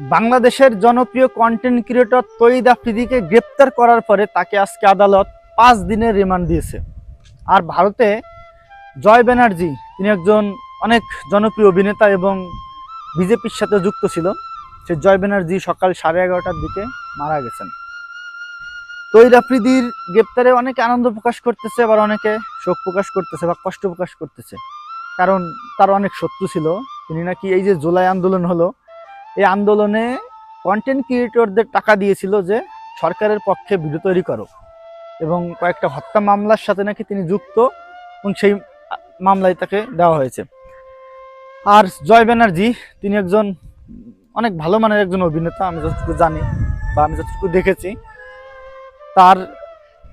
বাংলাদেশের জনপ্রিয় content creator তৈদ আফ্রিদিকে গ্রেপ্তার করার পরে তাকে আজকে আদালত পাঁচ দিনের রিমান্ড দিয়েছে। আর ভারতে জয় ব্যানার্জি, তিনি একজন অনেক জনপ্রিয় অভিনেতা এবং বিজেপির সাথে যুক্ত ছিল। সে জয় ব্যানার্জি সকাল সাড়ে এগারোটার দিকে মারা গেছেন। তৈদ আফ্রিদির গ্রেপ্তারে অনেকে আনন্দ প্রকাশ করতেছে, আবার অনেকে শোক প্রকাশ করতেছে বা কষ্ট প্রকাশ করতেছে। কারণ তার অনেক শত্রু ছিল। তিনি নাকি এই যে জুলাই আন্দোলন হলো এই আন্দোলনে কন্টেন্ট ক্রিয়েটরদের টাকা দিয়েছিল যে সরকারের পক্ষে ভিডিও তৈরি করো। এবং কয়েকটা হত্যা মামলার সাথে নাকি তিনি যুক্ত, এবং সেই মামলায় তাকে দেওয়া হয়েছে। আর জয় ব্যানার্জি, তিনি একজন অনেক ভালো মানের একজন অভিনেতা, আমি যতটুকু জানি বা আমি যতটুকু দেখেছি। তার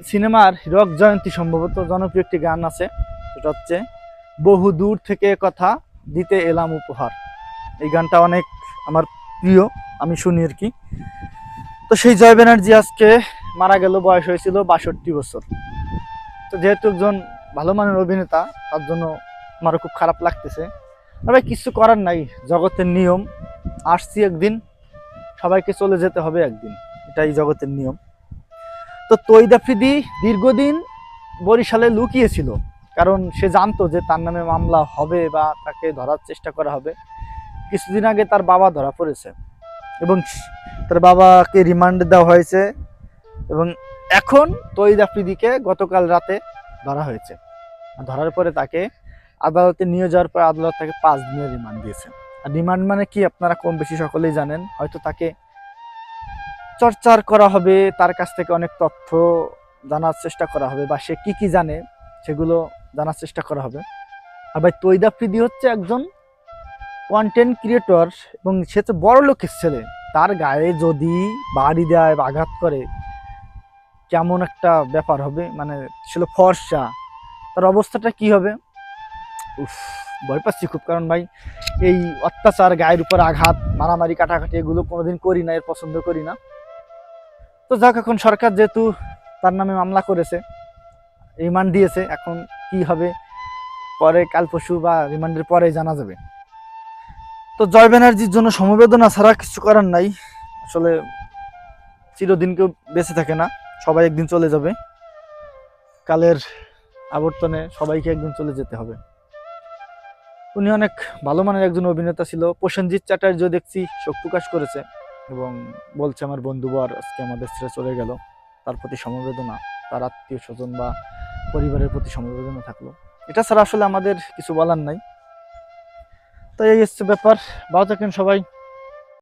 সিনেমার হীরক জয়ন্তী সম্ভবত জনপ্রিয় একটি গান আছে, সেটা হচ্ছে বহু দূর থেকে কথা দিতে এলাম উপহার। এই গানটা অনেক আমার প্রিয়, আমি শুনি আর কি। তো সেই জয় ব্যানার্জি আজকে মারা গেল, বয়স হয়েছিল বাষট্টি বছর। তো যেহেতু একজন ভালো মানের অভিনেতা, তার জন্য আমারও খুব খারাপ লাগতেছে। তবে কিছু করার নাই, জগতের নিয়ম। আসছি একদিন, সবাইকে চলে যেতে হবে একদিন, এটাই জগতের নিয়ম। তো তৈদ দীর্ঘদিন বরিশালে লুকিয়েছিল, কারণ সে জানতো যে তার নামে মামলা হবে বা তাকে ধরার চেষ্টা করা হবে। কিছুদিন আগে তার বাবা ধরা পড়েছে এবং তার বাবাকে রিমান্ড দেওয়া হয়েছে এবং এখন তৈদ আফ্রিদিকে গতকাল রাতে ধরা হয়েছে। ধরার পরে তাকে আদালতে নিয়ে যাওয়ার পর আদালত তাকে পাঁচ দিনের রিমান্ড দিয়েছে। আর রিমান্ড মানে কি আপনারা কম বেশি সকলেই জানেন, হয়তো তাকে চর্চার করা হবে, তার কাছ থেকে অনেক তথ্য জানার চেষ্টা করা হবে বা সে কি কি জানে সেগুলো জানার চেষ্টা করা হবে। আর ভাই তৈদ আফ্রিদি হচ্ছে একজন কন্টেন্ট ক্রিয়েটর এবং সে তো বড় লোকের ছেলে। তার গায়ে যদি বাড়ি দেয় বা আঘাত করে, কেমন একটা ব্যাপার হবে? মানে ছিল ফর্সা। তার অবস্থাটা কি হবে? উফ, ভয় পাচ্ছি খুব। কারণ ভাই, এই অত্যাচার, গায়ের উপর আঘাত, মারামারি, কাটাকাটি এগুলো কোনোদিন করি না, এর পছন্দ করি না। তো যাক, এখন সরকার যেহেতু তার নামে মামলা করেছে, রিমান্ড দিয়েছে, এখন কি হবে? পরে কাল পরশু বা রিমান্ডের পরে জানা যাবে। তো জয় ব্যানার্জির জন্য সমবেদনা ছাড়া কিছু করার নাই। আসলে চিরদিন কেউ বেঁচে থাকে না, সবাই একদিন চলে যাবে। কালের আবর্তনে সবাইকে একদিন চলে যেতে হবে। উনি অনেক ভালো মানের একজন অভিনেতা ছিল। প্রসেনজিৎ চ্যাটার্য দেখছি শোক প্রকাশ করেছে এবং বলছে, আমার বন্ধুবর আজকে আমাদের ছেড়ে চলে গেল। তার প্রতি সমবেদনা, তার আত্মীয় স্বজন বা পরিবারের প্রতি সমবেদনা থাকল। এটা ছাড়া আসলে আমাদের কিছু বলার নাই। তো এই হচ্ছে ব্যাপার। ভালো থাকেন সবাই।